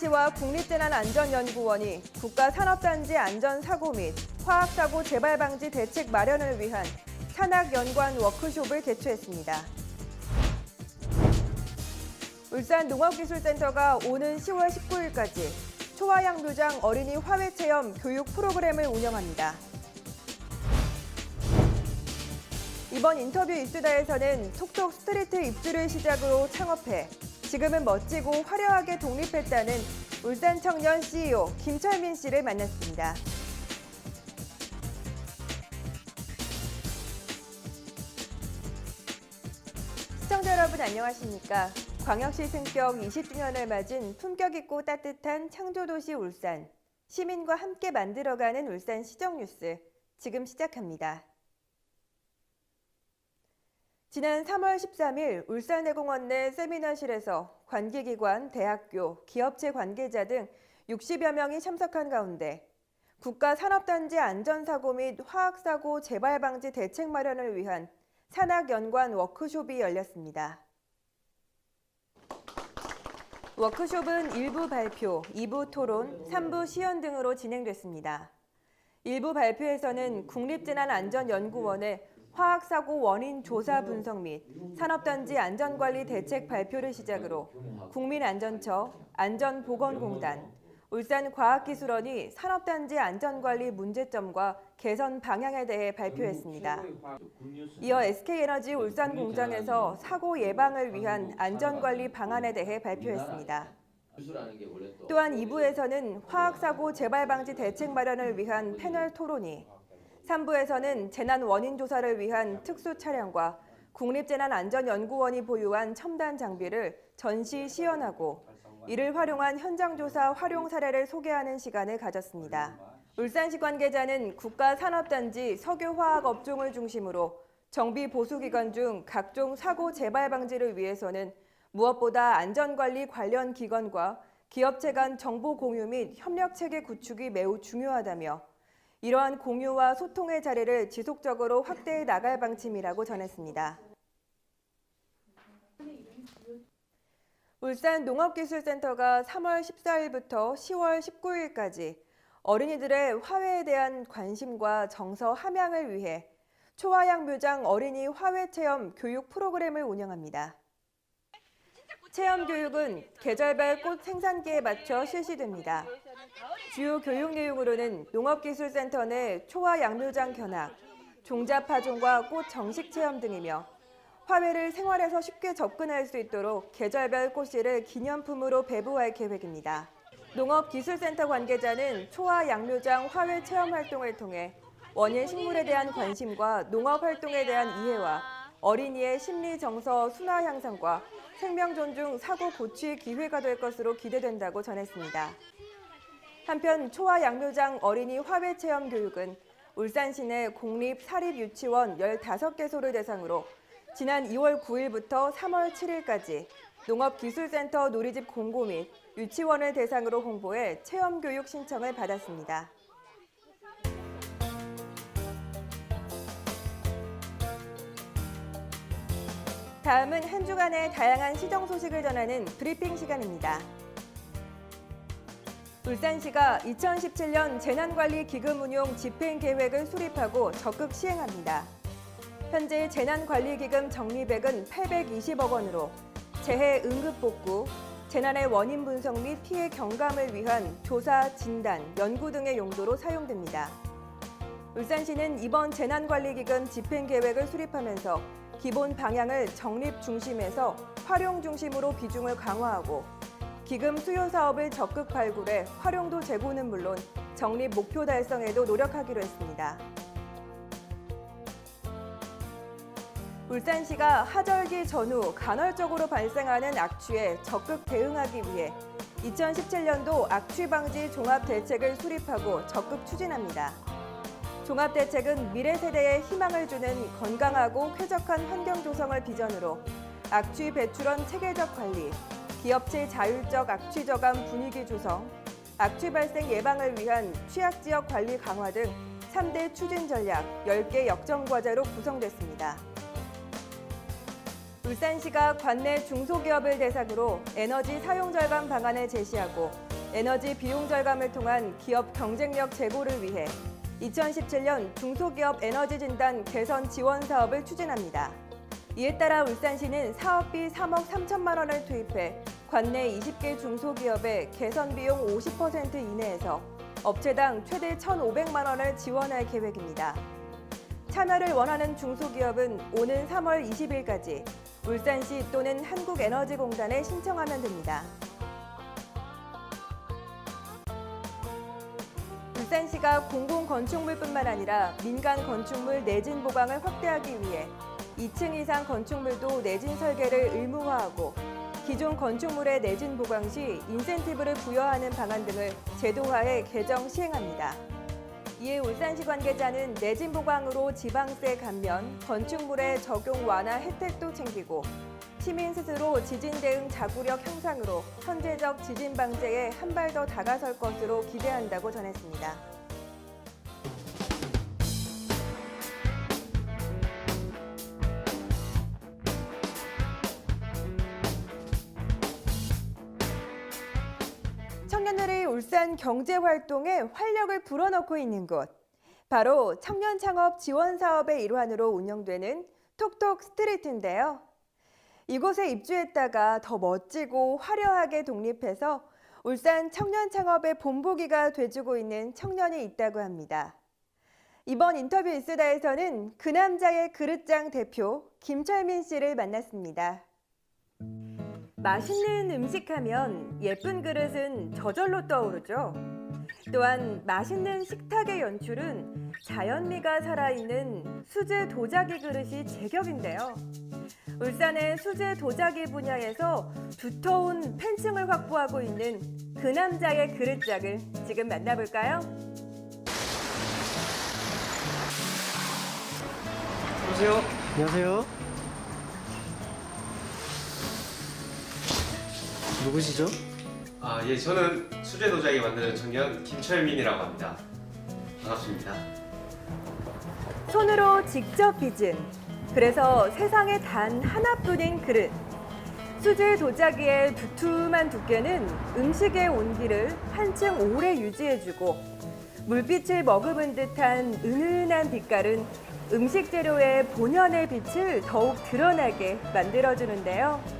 울산시와 국립재난안전연구원이 국가산업단지 안전사고 및 화학사고 재발 방지 대책 마련을 위한 산학 연관 워크숍을 개최했습니다. 울산 농업기술센터가 오는 10월 19일까지 초화양묘장 어린이 화훼체험 교육 프로그램을 운영합니다. 이번 인터뷰 입수다에서는 톡톡 스트리트 입주를 시작으로 창업해 지금은 멋지고 화려하게 독립했다는 울산 청년 CEO 김철민 씨를 만났습니다. 시청자 여러분 안녕하십니까? 광역시 승격 20주년을 맞은 품격 있고 따뜻한 창조도시 울산. 시민과 함께 만들어가는 울산 시정 뉴스. 지금 시작합니다. 지난 3월 13일 울산해공원 내 세미나실에서 관계기관, 대학교, 기업체 관계자 등 60여 명이 참석한 가운데 국가산업단지 안전사고 및 화학사고 재발방지 대책 마련을 위한 산학연관 워크숍이 열렸습니다. 워크숍은 1부 발표, 2부 토론, 3부 시연 등으로 진행됐습니다. 1부 발표에서는 국립재난안전연구원의 화학사고 원인 조사 분석 및 산업단지 안전관리 대책 발표를 시작으로 국민안전처, 안전보건공단, 울산과학기술원이 산업단지 안전관리 문제점과 개선 방향에 대해 발표했습니다. 이어 SK에너지 울산 공장에서 사고 예방을 위한 안전관리 방안에 대해 발표했습니다. 또한 2부에서는 화학사고 재발 방지 대책 마련을 위한 패널 토론이 3부에서는 재난 원인 조사를 위한 특수 차량과 국립재난안전연구원이 보유한 첨단 장비를 전시 시연하고 이를 활용한 현장 조사 활용 사례를 소개하는 시간을 가졌습니다. 울산시 관계자는 국가산업단지 석유화학 업종을 중심으로 정비 보수 기간 중 각종 사고 재발 방지를 위해서는 무엇보다 안전관리 관련 기관과 기업체 간 정보 공유 및 협력 체계 구축이 매우 중요하다며 이러한 공유와 소통의 자리를 지속적으로 확대해 나갈 방침이라고 전했습니다. 울산 농업기술센터가 3월 14일부터 10월 19일까지 어린이들의 화훼에 대한 관심과 정서 함양을 위해 초화양 묘장 어린이 화훼 체험 교육 프로그램을 운영합니다. 체험 교육은 계절별 꽃 생산기에 맞춰 실시됩니다. 주요 교육 내용으로는 농업기술센터 내 초화 양묘장 견학, 종자 파종과 꽃 정식 체험 등이며 화훼를 생활에서 쉽게 접근할 수 있도록 계절별 꽃씨를 기념품으로 배부할 계획입니다. 농업기술센터 관계자는 초화 양묘장 화훼 체험 활동을 통해 원예 식물에 대한 관심과 농업 활동에 대한 이해와 어린이의 심리 정서 순화 향상과 생명 존중 사고 고취의 기회가 될 것으로 기대된다고 전했습니다. 한편 초화 양묘장 어린이 화훼 체험 교육은 울산 시내 공립 사립 유치원 15개소를 대상으로 지난 2월 9일부터 3월 7일까지 농업기술센터 누리집 공고 및 유치원을 대상으로 홍보해 체험 교육 신청을 받았습니다. 다음은 한 주간의 다양한 시정 소식을 전하는 브리핑 시간입니다. 울산시가 2017년 재난관리 기금 운용 집행 계획을 수립하고 적극 시행합니다. 현재 재난관리기금 적립액은 820억 원으로 재해 응급복구, 재난의 원인 분석 및 피해 경감을 위한 조사, 진단, 연구 등의 용도로 사용됩니다. 울산시는 이번 재난관리기금 집행계획을 수립하면서 기본 방향을 적립 중심에서 활용 중심으로 비중을 강화하고 기금 수요 사업을 적극 발굴해 활용도 제고는 물론 적립 목표 달성에도 노력하기로 했습니다. 울산시가 하절기 전후 간헐적으로 발생하는 악취에 적극 대응하기 위해 2017년도 악취 방지 종합 대책을 수립하고 적극 추진합니다. 종합 대책은 미래 세대에 희망을 주는 건강하고 쾌적한 환경 조성을 비전으로 악취 배출원 체계적 관리, 기업체 자율적 악취 저감 분위기 조성, 악취 발생 예방을 위한 취약 지역 관리 강화 등 3대 추진 전략 10개 역점 과제로 구성됐습니다. 울산시가 관내 중소기업을 대상으로 에너지 사용 절감 방안을 제시하고 에너지 비용 절감을 통한 기업 경쟁력 제고를 위해 2017년 중소기업 에너지 진단 개선 지원 사업을 추진합니다. 이에 따라 울산시는 사업비 3억 3천만 원을 투입해 관내 20개 중소기업에 개선 비용 50% 이내에서 업체당 최대 1,500만 원을 지원할 계획입니다. 참여를 원하는 중소기업은 오는 3월 20일까지 울산시 또는 한국에너지공단에 신청하면 됩니다. 울산시가 공공건축물뿐만 아니라 민간 건축물 내진 보강을 확대하기 위해 2층 이상 건축물도 내진 설계를 의무화하고 기존 건축물의 내진 보강 시 인센티브를 부여하는 방안 등을 제도화해 개정 시행합니다. 이에 울산시 관계자는 내진 보강으로 지방세 감면, 건축물의 적용 완화 혜택도 챙기고 시민 스스로 지진 대응 자구력 향상으로 현재적 지진 방제에 한 발 더 다가설 것으로 기대한다고 전했습니다. 울산 경제 활동에 활력을 불어넣고 있는 곳. 바로 청년 창업 지원 사업의 일환으로 운영되는 톡톡 스트리트인데요. 이곳에 입주했다가 더 멋지고 화려하게 독립해서 울산 청년 창업의 본보기가 돼주고 있는 청년이 있다고 합니다. 이번 인터뷰 일수다에서는 그 남자의 그릇장 대표 김철민 씨를 만났습니다. 맛있는 음식 하면 예쁜 그릇은 저절로 떠오르죠. 또한 맛있는 식탁의 연출은 자연미가 살아있는 수제 도자기 그릇이 제격인데요. 울산의 수제 도자기 분야에서 두터운 팬층을 확보하고 있는 그 남자의 그릇장을 지금 만나볼까요? 안녕하세요. 안녕하세요. 누구시죠? 아, 예, 저는 수제 도자기 만드는 청년 김철민이라고 합니다. 반갑습니다. 손으로 직접 빚은 그래서 세상에 단 하나뿐인 그릇. 수제 도자기의 두툼한 두께는 음식의 온기를 한층 오래 유지해주고 물빛을 머금은 듯한 은은한 빛깔은 음식 재료의 본연의 빛을 더욱 드러나게 만들어주는데요.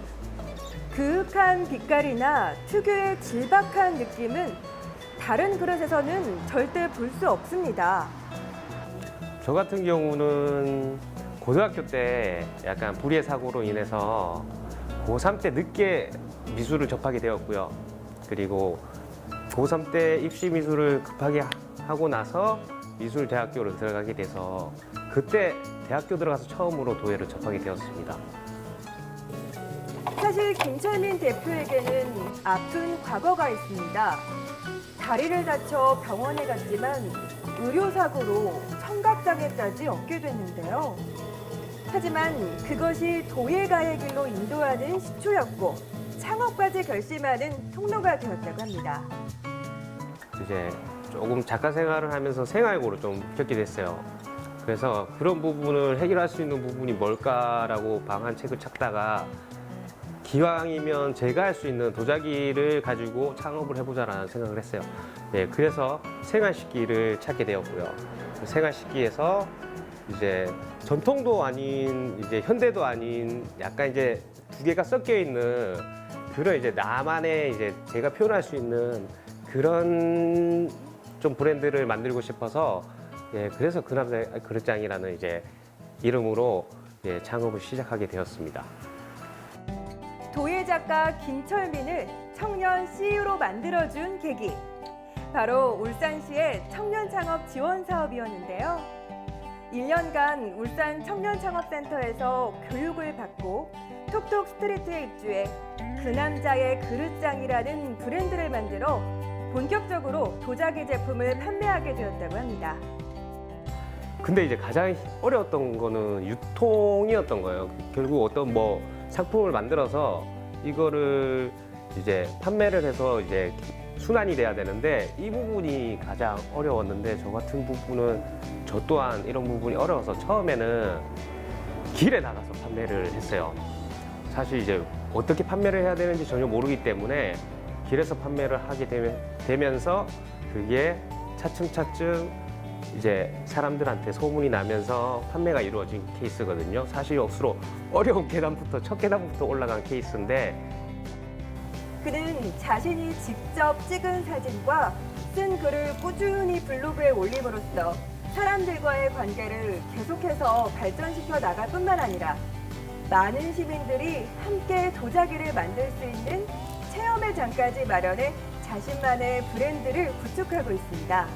그윽한 빛깔이나 특유의 질박한 느낌은 다른 그릇에서는 절대 볼 수 없습니다. 저 같은 경우는 고등학교 때 약간 불의의 사고로 인해서 고3 때 늦게 미술을 접하게 되었고요. 그리고 고3 때 입시 미술을 급하게 하- 하고 나서 미술대학교를 들어가게 돼서 그때 대학교 들어가서 처음으로 도예를 접하게 되었습니다. 사실 김철민 대표에게는 아픈 과거가 있습니다. 다리를 다쳐 병원에 갔지만 의료사고로 청각장애까지 얻게 됐는데요. 하지만 그것이 도예가의 길로 인도하는 시초였고 창업까지 결심하는 통로가 되었다고 합니다. 이제 조금 작가 생활을 하면서 생활고를 좀 겪게 됐어요. 그래서 그런 부분을 해결할 수 있는 부분이 뭘까라고 방안책을 찾다가 기왕이면 제가 할 수 있는 도자기를 가지고 창업을 해보자라는 생각을 했어요. 네, 그래서 생활식기를 찾게 되었고요. 그 생활식기에서 이제 전통도 아닌 이제 현대도 아닌 약간 이제 두 개가 섞여 있는 그런 이제 나만의 이제 제가 표현할 수 있는 그런 좀 브랜드를 만들고 싶어서 예 그래서 그 남자 그릇장이라는 이제 이름으로 예 창업을 시작하게 되었습니다. 도예 작가 김철민을 청년 CEO로 만들어준 계기. 바로 울산시의 청년 창업 지원 사업이었는데요. 1년간 울산 청년 창업센터에서 교육을 받고 톡톡 스트리트에 입주해 그 남자의 그릇장이라는 브랜드를 만들어 본격적으로 도자기 제품을 판매하게 되었다고 합니다. 근데 이제 가장 어려웠던 거는 유통이었던 거예요. 결국 어떤 뭐 상품을 만들어서 이거를 이제 판매를 해서 이제 순환이 돼야 되는데 이 부분이 가장 어려웠는데 저 같은 부분은 저 또한 이런 부분이 어려워서 처음에는 길에 나가서 판매를 했어요. 사실 이제 어떻게 판매를 해야 되는지 전혀 모르기 때문에 길에서 판매를 하게 되면, 되면서 그게 차츰차츰 이제 사람들한테 소문이 나면서 판매가 이루어진 케이스거든요. 사실 억수로 어려운 계단부터 첫 계단부터 올라간 케이스인데 그는 자신이 직접 찍은 사진과 쓴 글을 꾸준히 블로그에 올림으로써 사람들과의 관계를 계속해서 발전시켜 나갈 뿐만 아니라 많은 시민들이 함께 도자기를 만들 수 있는 체험의 장까지 마련해 자신만의 브랜드를 구축하고 있습니다.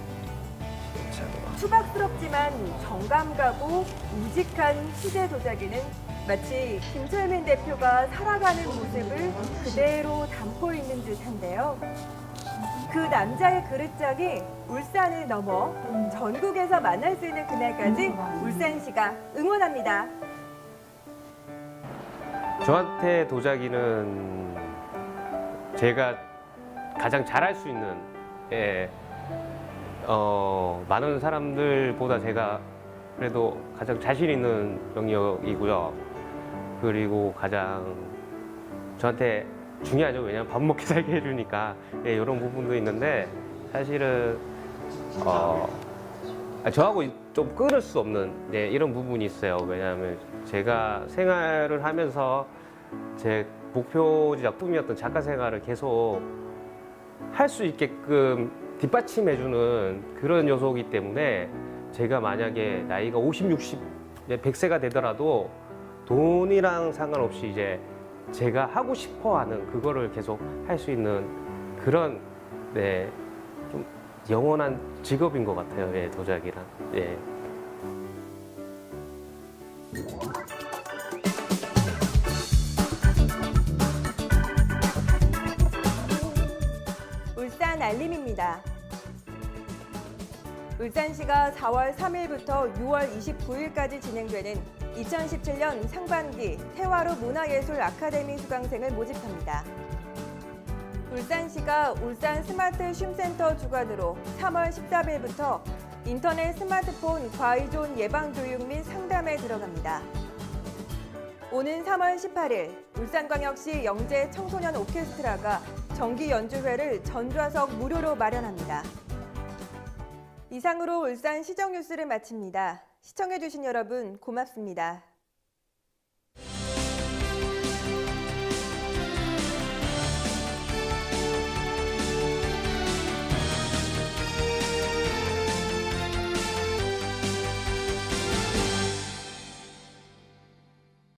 투박스럽지만 정감 가고 우직한 시대 도자기는 마치 김철민 대표가 살아가는 모습을 그대로 담고 있는 듯한데요. 그 남자의 그릇장이 울산을 넘어 전국에서 만날 수 있는 그날까지 울산시가 응원합니다. 저한테 도자기는 제가 가장 잘할 수 있는 예, 어, 많은 사람들보다 제가 그래도 가장 자신 있는 영역이고요. 그리고 가장 저한테 중요하죠. 왜냐하면 밥 먹게 살게 해주니까 예, 이런 부분도 있는데 사실은 어, 아, 저하고 좀 끊을 수 없는 네, 이런 부분이 있어요. 왜냐하면 제가 생활을 하면서 제 목표지자 꿈이었던 작가 생활을 계속 할 수 있게끔 뒷받침해주는 그런 요소이기 때문에 제가 만약에 나이가 50, 60, 이제 100세가 되더라도 돈이랑 상관없이 이제 제가 하고 싶어 하는 그거를 계속 할 수 있는 그런 네, 좀 영원한 직업인 것 같아요. 예, 도자기랑. 예. 알림입니다. 울산시가 4월 3일부터 6월 29일까지 진행되는 2017년 상반기 태화루 문화예술 아카데미 수강생을 모집합니다. 울산시가 울산 스마트 쉼센터 주관으로 3월 14일부터 인터넷 스마트폰 과의존 예방 교육 및 상담에 들어갑니다. 오는 3월 18일 울산광역시 영재 청소년 오케스트라가 정기 연주회를 전좌석 무료로 마련합니다. 이상으로 울산 시정 뉴스를 마칩니다. 시청해주신 여러분 고맙습니다.